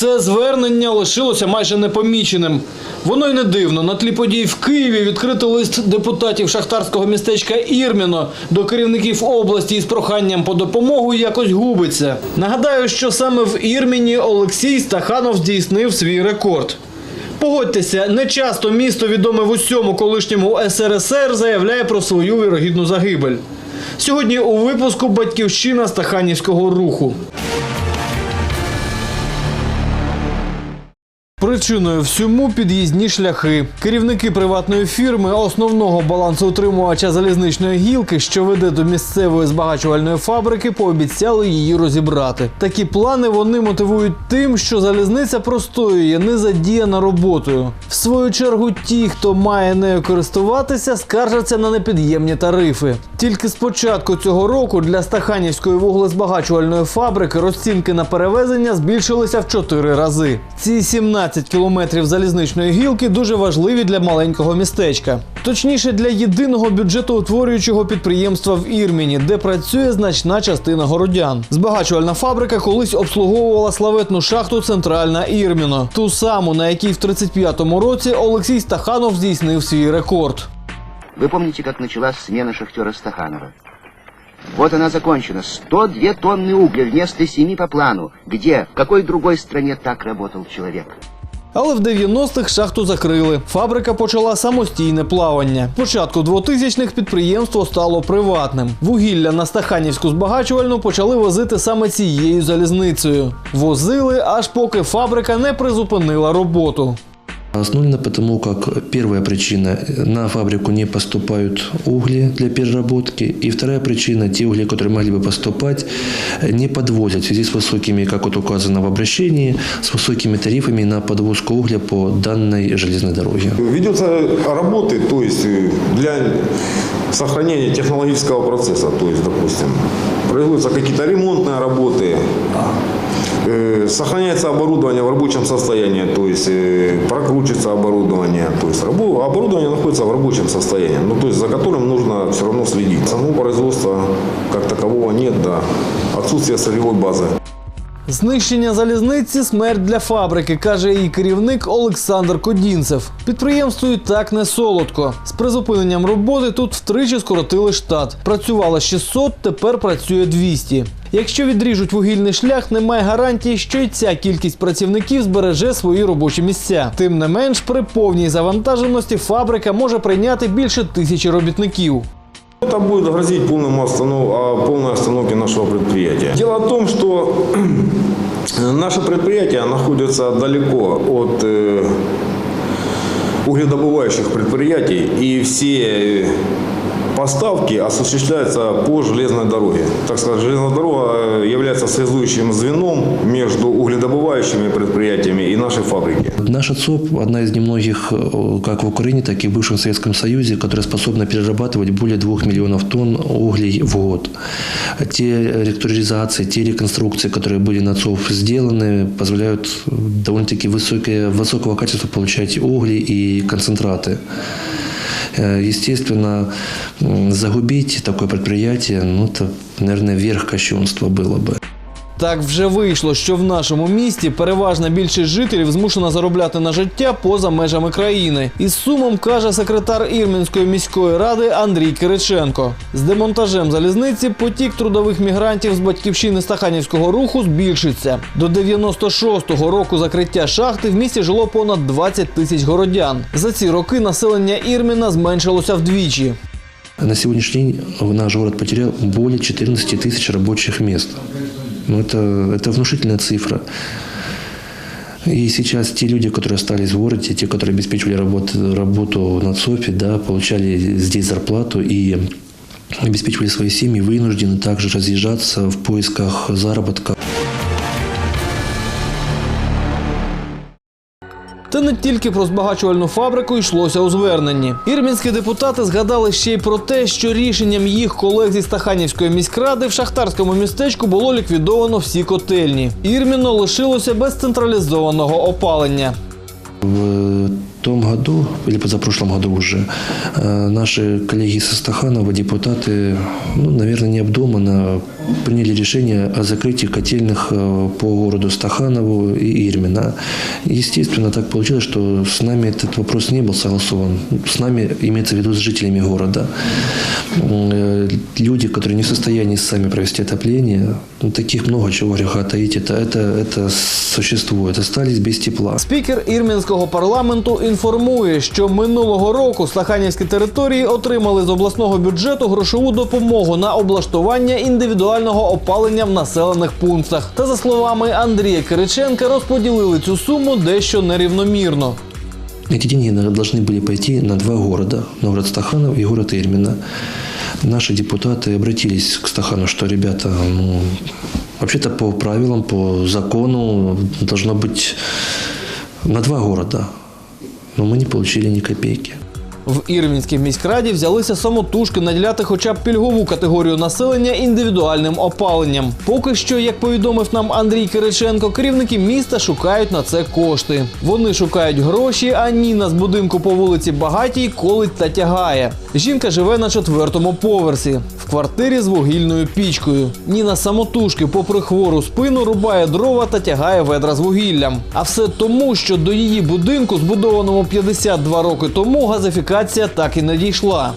Це звернення лишилося майже непоміченим. Воно й не дивно. На тлі подій в Києві відкрито лист депутатів шахтарського містечка Ірміно до керівників області із проханням по допомогу якось губиться. Нагадаю, що саме в Ірміні Олексій Стаханов здійснив свій рекорд. Погодьтеся, не часто місто, відоме в усьому колишньому СРСР, заявляє про свою вірогідну загибель. Сьогодні у випуску Батьківщина Стаханівського руху. Причиною всьому під'їзні шляхи. Керівники приватної фірми, основного балансоутримувача залізничної гілки, що веде до місцевої збагачувальної фабрики, пообіцяли її розібрати. Такі плани вони мотивують тим, що залізниця простоює, не задіяна роботою. В свою чергу, ті, хто має нею користуватися, скаржаться на непід'ємні тарифи. Тільки з початку цього року для Стаханівської вуглезбагачувальної фабрики розцінки на перевезення збільшилися в 4 рази. Ці 17 кілометрів залізничної гілки дуже важливі для маленького містечка. Точніше, для єдиного бюджетоутворюючого підприємства в Ірміні, де працює значна частина городян. Збагачувальна фабрика колись обслуговувала славетну шахту Центральна Ірміно, ту саму, на якій в 35-му році Олексій Стаханов здійснив свій рекорд. Вы помните, как началась смена шахтера Стаханова? Вот она закончена. 102 тонны угля вместо 7 по плану. Где, в какой другой стране так работал человек? Але в 90-х шахту закрили. Фабрика почала самостійне плавання. Початку 2000-х підприємство стало приватним. Вугілля на Стаханівську збагачувальну почали возити саме цією залізницею. Возили, аж поки фабрика не призупинила роботу. Основано потому, как первая причина – на фабрику не поступают угли для переработки. И вторая причина – те угли, которые могли бы поступать, не подвозят в связи с высокими, как вот указано в обращении, с высокими тарифами на подвозку угля по данной железной дороге. Ведется работы, то есть для сохранения технологического процесса, то есть, допустим, производятся какие-то ремонтные работы, сохраняется оборудование в рабочем состоянии, то есть э, прокручивается оборудование, то есть рабо- оборудование находится в рабочем состоянии, ну, то есть за которым нужно все равно следить. Самого производства как такового нет, да, отсутствие сырьевой базы. Знищення залізниці смерть для фабрики, каже її керівник Олександр Кодінцев. Підприємству і так не солодко. З призупиненням роботи тут втричі скоротили штат. Працювало 600, тепер працює 200. Якщо відріжуть вугільний шлях, немає гарантії, що й ця кількість працівників збереже свої робочі місця. Тим не менш, при повній завантаженості фабрика може прийняти більше тисячі робітників. Это будет грозить полным останов... а, полной остановке нашего предприятия. Дело в том, что наше предприятие находится далеко от э, угледобывающих предприятий, и все поставки осуществляются по железной дороге. Так сказать, железная дорога э, является связующим звеном между угледобывающими предприятиями и нашей фабрики. Наша ЦОП – одна из немногих, э, как в Украине, так и в бывшем Советском Союзе, которая способна перерабатывать более 2 миллионов тонн углей в год. Те реструктуризации, те реконструкции, которые были на ЦОП сделаны, позволяют довольно-таки высокое, высокого качества получать угли и концентраты. Э, Естественно, м, загубить такое предприятие, ну, это, наверное, верх кощунства было бы. Так вже вийшло, що в нашому місті переважна більшість жителів змушена заробляти на життя поза межами країни. Із сумом каже секретар Ірмінської міської ради Андрій Кириченко. З демонтажем залізниці потік трудових мігрантів з батьківщини Стаханівського руху збільшиться. До 96-го року закриття шахти в місті жило понад 20 тисяч городян. За ці роки населення Ірміна зменшилося вдвічі. На сегодняшний день наш город потерял более 14 тысяч рабочих мест. Ну, это, это внушительная цифра. И сейчас те люди, которые остались в городе, те, которые обеспечивали работу, работу на ЦОПе, да, получали здесь зарплату и обеспечивали свои семьи, вынуждены также разъезжаться в поисках заработка. Та не тільки про збагачувальну фабрику йшлося у зверненні. Ірмінські депутати згадали ще й про те, що рішенням їх колег зі Стаханівської міськради в шахтарському містечку було ліквідовано всі котельні. Ірміно лишилося без централізованого опалення том году, или позапрошлом году уже, э, наши коллеги со Стаханова, депутаты, ну, наверное, необдуманно приняли решение о закрытии котельных э, по городу Стаханову и Ирмина. Естественно, так получилось, что с нами этот вопрос не был согласован. С нами имеется в виду с жителями города. Э, Люди, которые не в состоянии сами провести отопление, ну, таких много чего греха таить, это, это, это существует, остались без тепла. Спікер Ірмінського парламенту інформує, що минулого року стаханівські території отримали з обласного бюджету грошову допомогу на облаштування індивідуального опалення в населених пунктах. Та за словами Андрія Кириченка, розподілили цю суму дещо нерівномірно. Эти деньги наверное, должны были пойти на два города, на город Стаханов и город Ирмина. Наши депутаты обратились к Стахану, что, ребята, ну, вообще-то по правилам, по закону должно быть на два города. Но мы не получили ни копейки. В Ірмінській міськраді взялися самотужки наділяти хоча б пільгову категорію населення індивідуальним опаленням. Поки що, як повідомив нам Андрій Кириченко, керівники міста шукають на це кошти. Вони шукають гроші, а Ніна з будинку по вулиці Багатій колить та тягає. Жінка живе на четвертому поверсі в квартирі з вугільною пічкою. Ніна самотужки, попри хвору спину, рубає дрова та тягає ведра з вугіллям. А все тому, що до її будинку, збудованому 52 роки тому, газифікація так і не дійшла.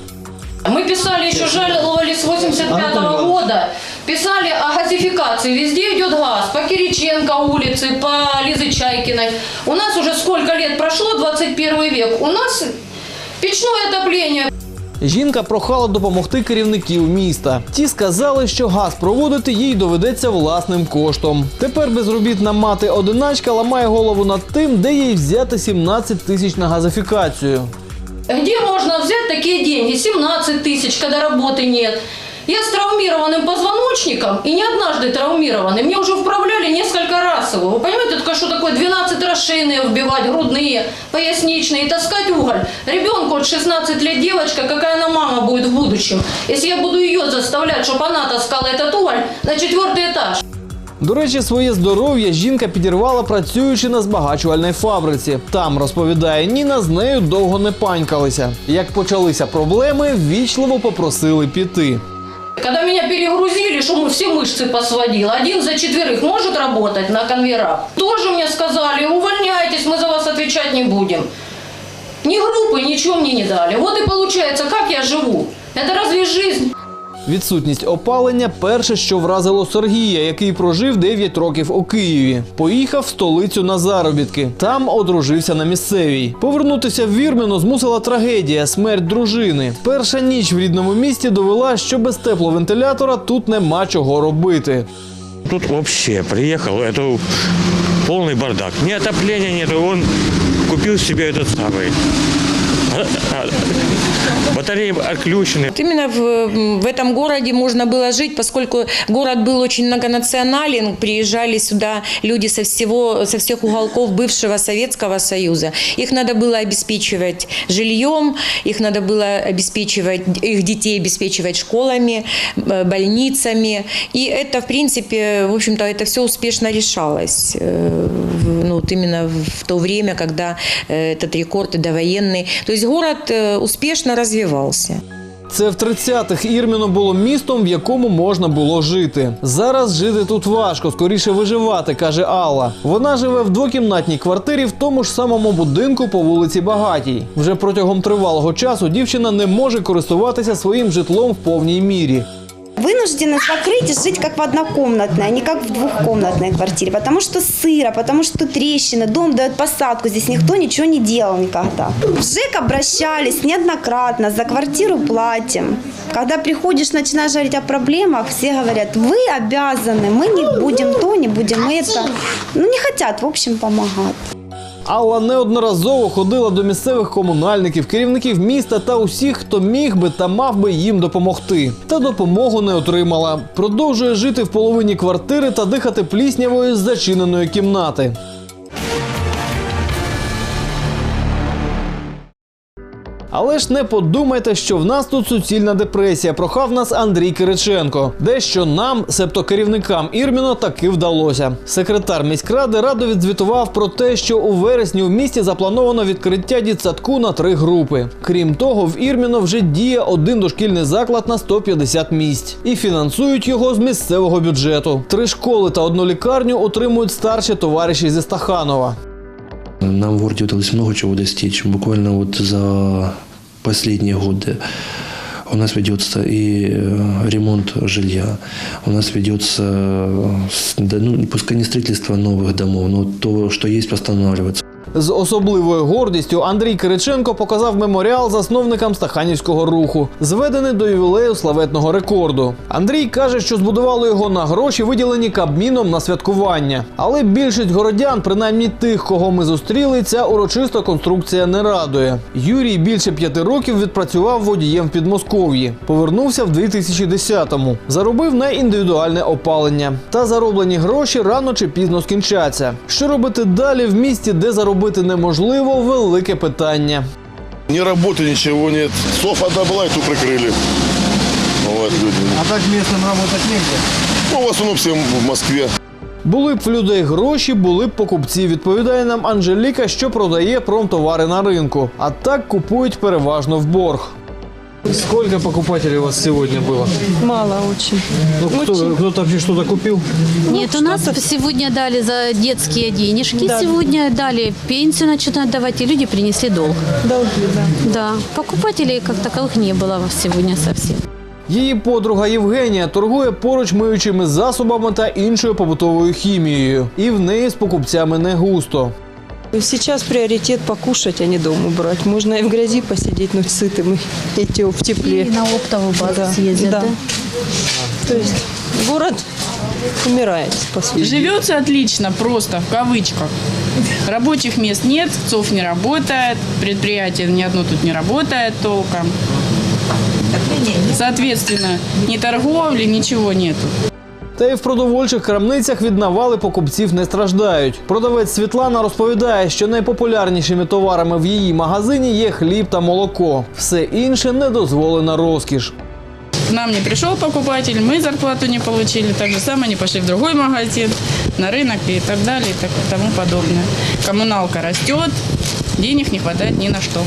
Мы писали еще жаловались с 85 года, писали о газификации. Везде идет газ. По Кириченко улице, по Лизы Чайкиной. У нас уже сколько лет прошло, 21 век. У нас печное отопление. Жінка прохала допомогти керівників міста. Ті сказали, що газ проводити їй доведеться власним коштом. Тепер безробітна мати одиначка ламає голову над тим, де їй взяти 17 тисяч на газифікацію Где можно взять такие деньги? 17 тысяч, когда работы нет. Я с травмированным позвоночником, и не однажды травмированный. Мне уже вправляли несколько раз его. Вы понимаете, только что такое 12 раз шейные вбивать, грудные, поясничные, и таскать уголь. Ребенку от 16 лет девочка, какая она мама будет в будущем. Если я буду ее заставлять, чтобы она таскала этот уголь на четвертый этаж. До речі, своє здоров'я жінка підірвала працюючи на збагачувальній фабриці. Там розповідає Ніна, з нею довго не панькалися. Як почалися проблеми, ввічливо попросили піти. Когда меня перегрузили, что все мышцы посводил, один за четверых может работать на конвейерах. Тоже мне сказали, увольняйтесь, мы за вас отвечать не будем. Ни группы, ничего мне не дали. Вот и получается, как я живу. Это разве жизнь? Відсутність опалення перше, що вразило Сергія, який прожив 9 років у Києві. Поїхав в столицю на заробітки. Там одружився на місцевій. Повернутися в Вірмену змусила трагедія смерть дружини. Перша ніч в рідному місті довела, що без тепловентилятора тут нема чого робити. Тут вообще приехал, это полный бардак. Ни отопления нету, он купил себе этот самый. Батареи отключены. Вот Именно в, в этом городе можно было жить, поскольку город был очень многонационален, приезжали сюда люди со всего, со всех уголков бывшего Советского Союза. Их надо было обеспечивать жильем, их надо было обеспечивать, их детей обеспечивать школами, э, больницами. И это, в принципе, в общем-то, это все успешно решалось. э, Ну, вот именно в то время, когда э, этот рекорд довоенный. То есть город успішно успешно развивался. Це в 30-х Ірміно було містом, в якому можна було жити. Зараз жити тут важко, скоріше виживати, каже Алла. Вона живе в двокімнатній квартирі в тому ж самому будинку по вулиці Багатій. Вже протягом тривалого часу дівчина не може користуватися своїм житлом в повній мірі. вынуждены закрыть и жить как в однокомнатной, а не как в двухкомнатной квартире, потому что сыро, потому что трещины, дом дает посадку, здесь никто ничего не делал никогда. В ЖЭК обращались неоднократно, за квартиру платим. Когда приходишь, начинаешь говорить о проблемах, все говорят, вы обязаны, мы не будем то, не будем это. Ну, не хотят, в общем, помогать. Алла неодноразово ходила до місцевих комунальників, керівників міста та усіх, хто міг би та мав би їм допомогти. Та допомогу не отримала. Продовжує жити в половині квартири та дихати пліснявою з зачиненої кімнати. Але ж не подумайте, що в нас тут суцільна депресія. Прохав нас Андрій Кириченко. Дещо нам, себто керівникам Ірміно, таки вдалося. Секретар міськради радо відзвітував про те, що у вересні у місті заплановано відкриття дітсадку на три групи. Крім того, в Ірміно вже діє один дошкільний заклад на 150 місць і фінансують його з місцевого бюджету. Три школи та одну лікарню отримують старші товариші зі Стаханова. Нам в городе удалось много чего достичь. Буквально вот за последние годы у нас ведется и э, ремонт жилья, у нас ведется, э, с- да, ну, пускай не строительство новых домов, но то, что есть, восстанавливается. З особливою гордістю Андрій Кириченко показав меморіал засновникам стаханівського руху, зведений до ювілею славетного рекорду. Андрій каже, що збудували його на гроші, виділені кабміном на святкування. Але більшість городян, принаймні тих, кого ми зустріли, ця урочиста конструкція не радує. Юрій більше п'яти років відпрацював водієм в Підмосков'ї. Повернувся в 2010-му. Заробив на індивідуальне опалення. Та зароблені гроші рано чи пізно скінчаться. Що робити далі в місті, де заробити неможливо, велике питання. Ни работы, ничего нет. Софа одна была, и ту прикрыли. Вот люди. А так місцем працювати негде. Ну, в основном всем в Москве. Були б в людей гроші, були б покупці. Відповідає нам Анжеліка, що продає промтовари на ринку. А так купують переважно в борг. Сколько покупателей у вас сегодня было? Мало очень. Ну, кто, кто-то вообще что-то купил? Нет, у нас сегодня дали за детские денежки, Да. сегодня дали пенсию начинают давать, и люди принесли долг. Долги, да. Да, покупателей как таковых не было сегодня совсем. Її подруга Євгенія торгує поруч миючими засобами та іншою побутовою хімією. І в неї з покупцями не густо. Сейчас приоритет покушать, а не дом убрать. Можно и в грязи посидеть, но сытым, и в тепле. на оптовую базу Да, съездят, да. да? То есть город умирает, по сути. Живется отлично, просто в кавычках. Рабочих мест нет, ЦОВ не работает, предприятие ни одно тут не работает толком. Соответственно, ни торговли, ничего нету. Та й в продовольчих крамницях від навали покупців не страждають. Продавець Світлана розповідає, що найпопулярнішими товарами в її магазині є хліб та молоко. Все інше недозволена розкіш. К нам не пришел покупатель, мы зарплату не получили, так же самое они пошли в другой магазин, на рынок и так далее, и так, тому подобное. Коммуналка растет, денег не хватает ни на что.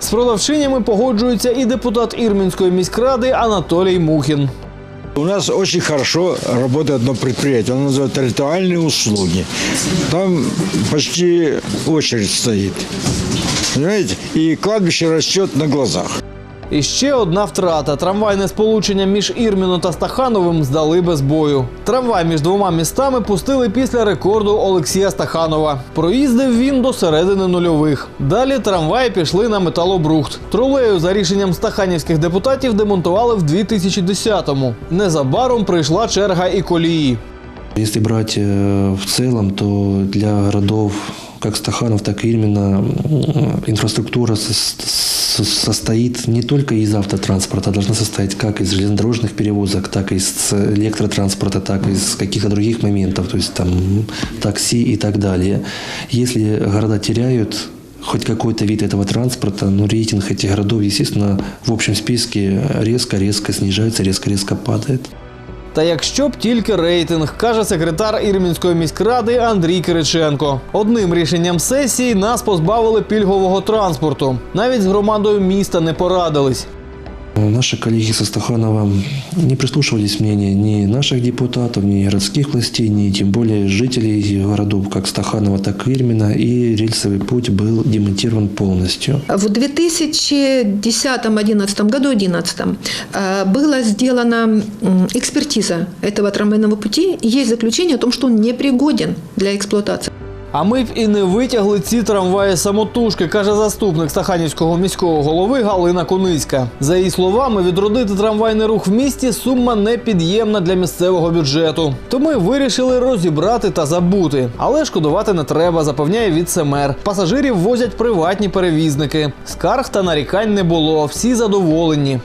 З продавчинями погоджується і депутат Ірмінської міськради Анатолій Мухін. У нас очень хорошо работает одно предприятие, оно называется ритуальные услуги. Там почти очередь стоит. Понимаете? И кладбище растет на глазах. І ще одна втрата. Трамвайне сполучення між Ірміно та Стахановим здали без бою. Трамвай між двома містами пустили після рекорду Олексія Стаханова. Проїздив він до середини нульових. Далі трамваї пішли на металобрухт. Тролею за рішенням стаханівських депутатів демонтували в 2010-му. Незабаром прийшла черга і колії. Если брать э, в целом, то для городов как Стаханов, так и м, инфраструктура сос- сос- состоит не только из автотранспорта, а должна состоять как из железнодорожных перевозок, так и из электротранспорта, так и из каких-то других моментов, то есть там такси и так далее. Если города теряют хоть какой-то вид этого транспорта, но рейтинг этих городов, естественно, в общем списке резко-резко снижается, резко-резко падает. Та якщо б тільки рейтинг, каже секретар Ірмінської міськради Андрій Кириченко. Одним рішенням сесії нас позбавили пільгового транспорту. Навіть з громадою міста не порадились. Наши коллеги со Стаханова не прислушивались мнению ни наших депутатов, ни городских властей, ни тем более жителей городов как Стаханова, так и Ирмина, и рельсовый путь был демонтирован полностью. В 2010-2011 году, 2011, была сделана экспертиза этого трамвайного пути. Есть заключение о том, что он непригоден для эксплуатации. А ми б і не витягли ці трамваї самотужки, каже заступник Стаханівського міського голови Галина Куницька. За її словами, відродити трамвайний рух в місті сума непід'ємна для місцевого бюджету. То ми вирішили розібрати та забути. Але шкодувати не треба, запевняє віце-мер. Пасажирів возять приватні перевізники. Скарг та нарікань не було. Всі задоволені.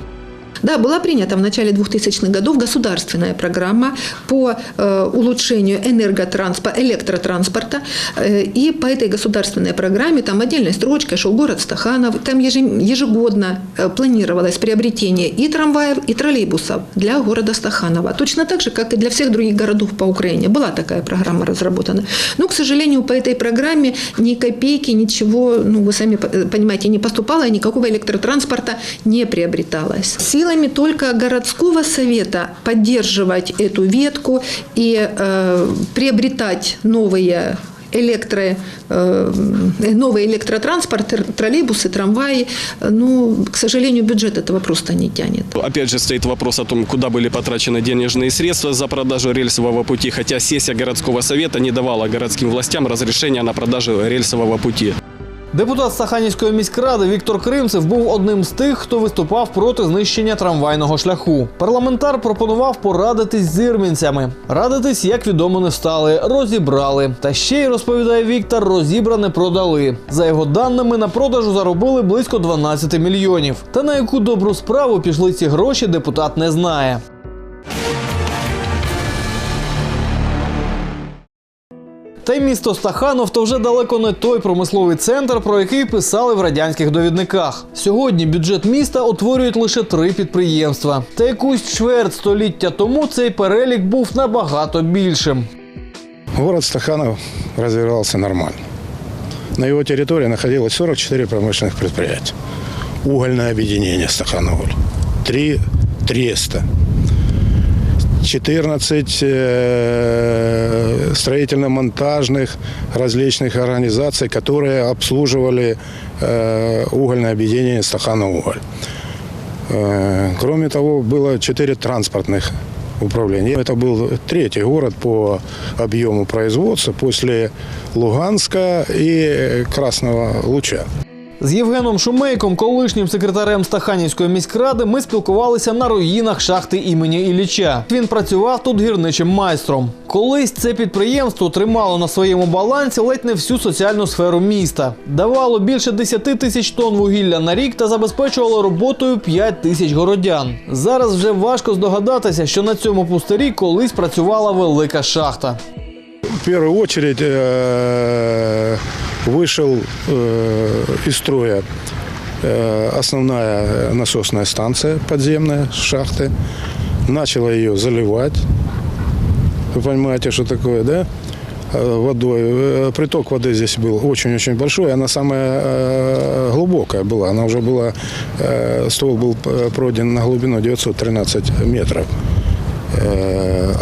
Да, была принята в начале 2000-х годов государственная программа по э, улучшению энерготранспорта, электротранспорта. Э, и по этой государственной программе там отдельной строчкой шел город Стаханов. Там ежегодно э, планировалось приобретение и трамваев, и троллейбусов для города Стаханова. Точно так же, как и для всех других городов по Украине. Была такая программа разработана. Но, к сожалению, по этой программе ни копейки, ничего, ну, вы сами по- понимаете, не поступало, и никакого электротранспорта не приобреталось. Силами только городского совета поддерживать эту ветку и э, приобретать новые электро, э, новый электротранспорт, тр- троллейбусы, трамваи. Ну, к сожалению, бюджет этого просто не тянет. Опять же стоит вопрос о том, куда были потрачены денежные средства за продажу рельсового пути, хотя сессия городского совета не давала городским властям разрешения на продажу рельсового пути. Депутат Стаханівської міськради Віктор Кримцев був одним з тих, хто виступав проти знищення трамвайного шляху. Парламентар пропонував порадитись з ірмінцями. Радитись, як відомо, не стали, розібрали. Та ще й розповідає Віктор, розібране продали. За його даними, на продажу заробили близько 12 мільйонів. Та на яку добру справу пішли ці гроші, депутат не знає. Та й місто Стаханов то вже далеко не той промисловий центр, про який писали в радянських довідниках. Сьогодні бюджет міста утворюють лише три підприємства. Та якусь чверть століття тому цей перелік був набагато більшим. Город Стаханов развивался нормально. На его территории находилось 44 промышленных предприятия. Угольное объединение Стахановоль. Три треста. 14 э, строительно-монтажных различных организаций, которые обслуживали э, угольное объединение Стахановоль. Э, Кроме того, было четыре транспортных управления. Это был третий город по объему производства после Луганска и Красного Луча. З Євгеном Шумейком, колишнім секретарем Стаханівської міськради, ми спілкувалися на руїнах шахти імені Ілліча. Він працював тут гірничим майстром. Колись це підприємство тримало на своєму балансі ледь не всю соціальну сферу міста. Давало більше 10 тисяч тонн вугілля на рік та забезпечувало роботою 5 тисяч городян. Зараз вже важко здогадатися, що на цьому пустирі колись працювала велика шахта. В первую очередь э, вышел э, из строя э, основная насосная станция подземная шахты. Начала ее заливать. Вы понимаете, что такое, да? Э, Водой. Э, Приток воды здесь был очень-очень большой. Она самая э, глубокая была. Она уже была, ствол был пройден на глубину 913 метров.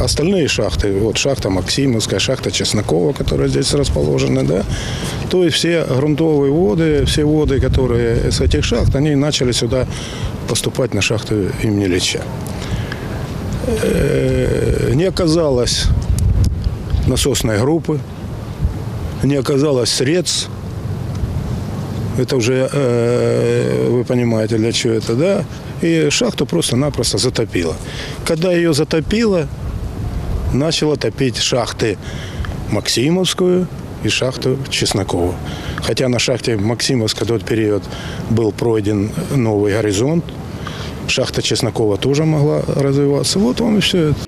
Остальные шахты, вот шахта Максимовская, шахта Чеснокова, которая здесь расположена, да, то есть все грунтовые воды, все воды, которые с этих шахт, они начали сюда поступать на шахту имени Ильича. Э, Не оказалось насосной группы, не оказалось средств. Это уже, э, вы понимаете, для чего это, да? И шахту просто-напросто затопило. Когда ее затопило, начало топить шахты Максимовскую и шахту Чеснокову. Хотя на шахте Максимовской в тот период был пройден новый горизонт, шахта Чеснокова тоже могла развиваться. Вот вам и все это.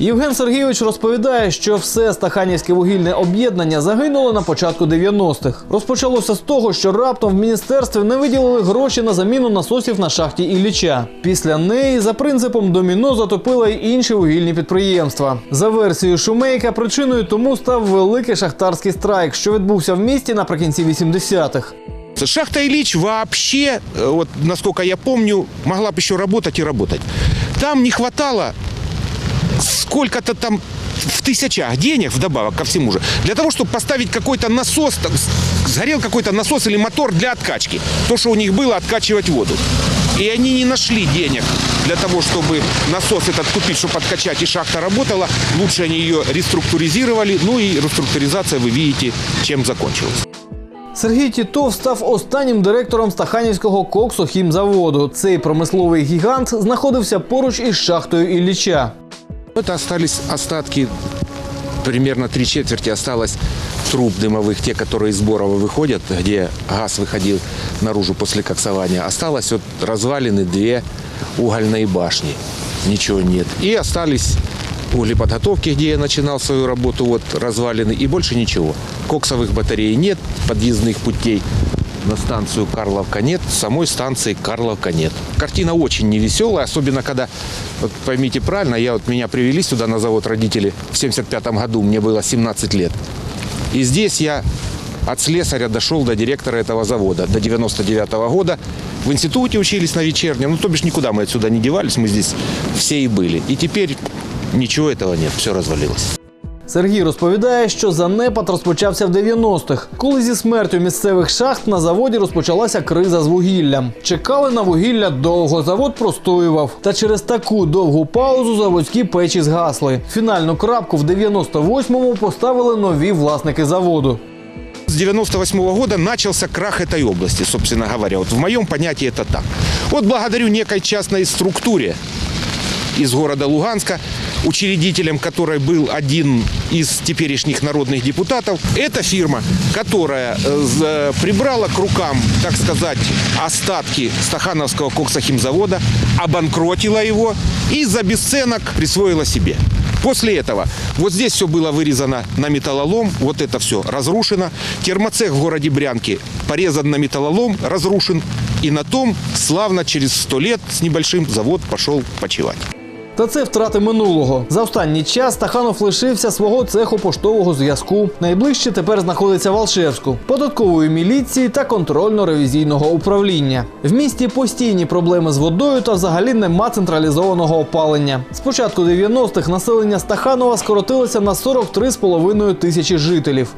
Євген Сергійович розповідає, що все Стаханівське вугільне об'єднання загинуло на початку 90-х. Розпочалося з того, що раптом в міністерстві не виділили гроші на заміну насосів на шахті Ілліча. Після неї за принципом доміно затопила й інші вугільні підприємства. За версією Шумейка, причиною тому став великий шахтарський страйк, що відбувся в місті наприкінці 80-х. Шахта Ильич вообще, э, вот насколько я помню, могла бы еще работать и работать. Там не хватало сколько-то там в тысячах денег вдобавок ко всему же, для того, чтобы поставить какой-то насос, там, с- сгорел какой-то насос или мотор для откачки. То, что у них было, откачивать воду. И они не нашли денег для того, чтобы насос этот купить, чтобы откачать, и шахта работала. Лучше они ее реструктуризировали. Ну и реструктуризация, вы видите, чем закончилась. Сергій Тітов став останнім директором Стаханівського коксохімзаводу. Цей промисловий гігант знаходився поруч із шахтою Ілліча. Это остались остатки, примерно три четверти осталось труб дымовых, те, которые из Борова выходят, где газ выходил наружу после коксования. Осталось вот развалины две угольной башни. Ничего нет. И остались углеподготовки, где я начинал свою работу, вот развалины, и больше ничего. Коксовых батарей нет, подъездных путей на станцию Карловка нет, самой станции Карловка нет. Картина очень невеселая, особенно когда, вот поймите правильно, я вот меня привели сюда на завод родители в 75 году, мне было 17 лет. И здесь я от слесаря дошел до директора этого завода до 99 года. В институте учились на вечернем, ну то бишь никуда мы отсюда не девались, мы здесь все и были. И теперь ничего этого нет, все развалилось. Сергій розповідає, що занепад розпочався в 90-х, коли зі смертю місцевих шахт на заводі розпочалася криза з вугіллям. Чекали на вугілля довго, завод простоював. Та через таку довгу паузу заводські печі згасли. Фінальну крапку в 98-му поставили нові власники заводу. С 98 года начался крах этой области, собственно говоря. Вот в моем понятии это так. Вот благодарю некой частной структуре из города Луганска, учредителем которой был один из теперешних народных депутатов. Это фирма, которая э, прибрала к рукам, так сказать, остатки Стахановского коксохимзавода, обанкротила его и за бесценок присвоила себе. После этого вот здесь все было вырезано на металлолом, вот это все разрушено. Термоцех в городе Брянки порезан на металлолом, разрушен. И на том славно через сто лет с небольшим завод пошел почивать. Та це втрати минулого. За останній час Стаханов лишився свого цеху поштового зв'язку. Найближче тепер знаходиться в Алшевську, податкової міліції та контрольно-ревізійного управління. В місті постійні проблеми з водою та взагалі нема централізованого опалення. З початку 90-х населення Стаханова скоротилося на 43,5 тисячі жителів.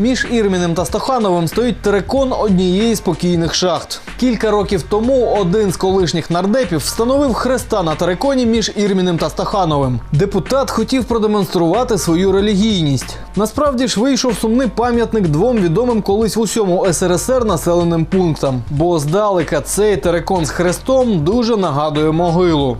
Між Ірміним та Стахановим стоїть терекон однієї з покійних шахт. Кілька років тому один з колишніх нардепів встановив хреста на тереконі між Ірміним та Стахановим. Депутат хотів продемонструвати свою релігійність. Насправді ж вийшов сумний пам'ятник двом відомим колись в усьому СРСР населеним пунктам. Бо здалека цей терекон з хрестом дуже нагадує могилу.